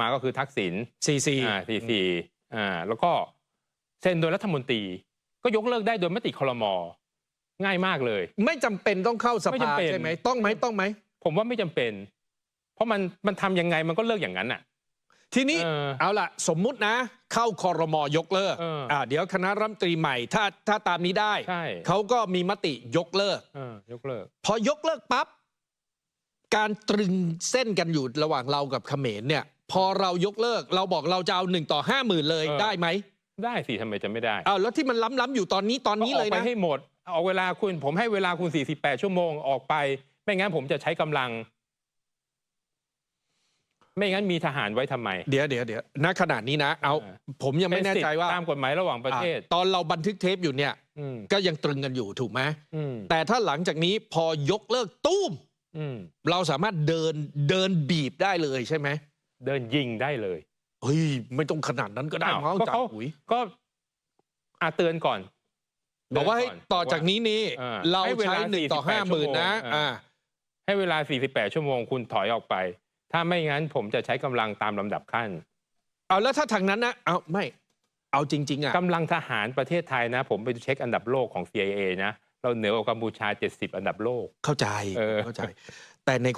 มาก็คือทักษิณสี่สี่อ่าสี่สี่อ่าแล้วก็เซ็นโดยรัฐมนตรี ก็ยกเลิกได้โดยมติคลมง่ายมากเลย ไม่จำเป็นต้องเข้าสไม่ภาจำเป็นใช่ไหมต้องไหมต้องไหม ผมว่าไม่จำเป็น เพราะมันมันทำยังไงมันก็เลิกอย่างนั้นอะ ทีนี้เออเอาล่ะ สมมุตินะ เข้าคอรมอยกเลิกเอออ่่าเดี๋ยวคณะรัฐมนตรีใหม่ถ้าถ้าตามนี้ได้ใช่เขาก็มีมติยกเลิกเออยกเลิก พอยกเลิกปั๊บการตรึงเส้นกันอยู่ระหว่างเรากับเขมรเนี่ย พอเรายกเลิก เราบอกเราจะเอาหนึ่งต่อห้าหมื่นเลยเออ ได้ไหมได้สิทำไมจะไม่ได้อ้าวแล้วที่มันล้ำๆอยู่ตอนนี้ตอนนี้ก็อเลอกยไปนะให้หมดเอาเวลาคุณ ผมให้เวลาคุณ 48 ชั่วโมงออกไป ไม่งั้นผมจะใช้กำลัง ไม่งั้นมีทหารไว้ทำไม เดี๋ยวเดี๋ยวเดี๋ยวณขนาดนี้นะ เอาเออ ผมยังไม่แน่ใจว่าเป็สิทธิ์ตามกฎหมายระหว่างประเทศ อะตอนเราบันทึกเทปอยู่เนี่ย อืมก็ยังตรึงกันอยู่ถูกไหมอืมแต่ถ้าหลังจากนี้พอยกเลิกตุ้ม อืมเราสามารถเดินเดินบีบได้เลยใช่ไหม เดินยิงได้เลยเฮ้ยไม่ต้องขนาดนั้นก็ได้อ้าวมั้งก็จ่าเขาอุ๋ยก็อาเตือนก่อนบอกว่าให้เนนต่อจากนี้นี่เออเราให้เวลาใช้หนึ่งต่อ48ห้าหมื่นนะชั่วโมงอ่าให้เวลา 48 ชั่วโมงคุณถอยออกไป ถ้าไม่งั้นผมจะใช้กำลังตามลำดับขั้น เอาแล้วถ้าทางนั้นนะเอาไม่ เอาจริง ๆอะกำลังทหารประเทศไทยนะ ผมไปเช็คอันดับโลกของ CIA นะ เราเหนือกว่ากัมพูชา 70 อันดับโลกเข้าใจเออเข้าใจ แต่ใน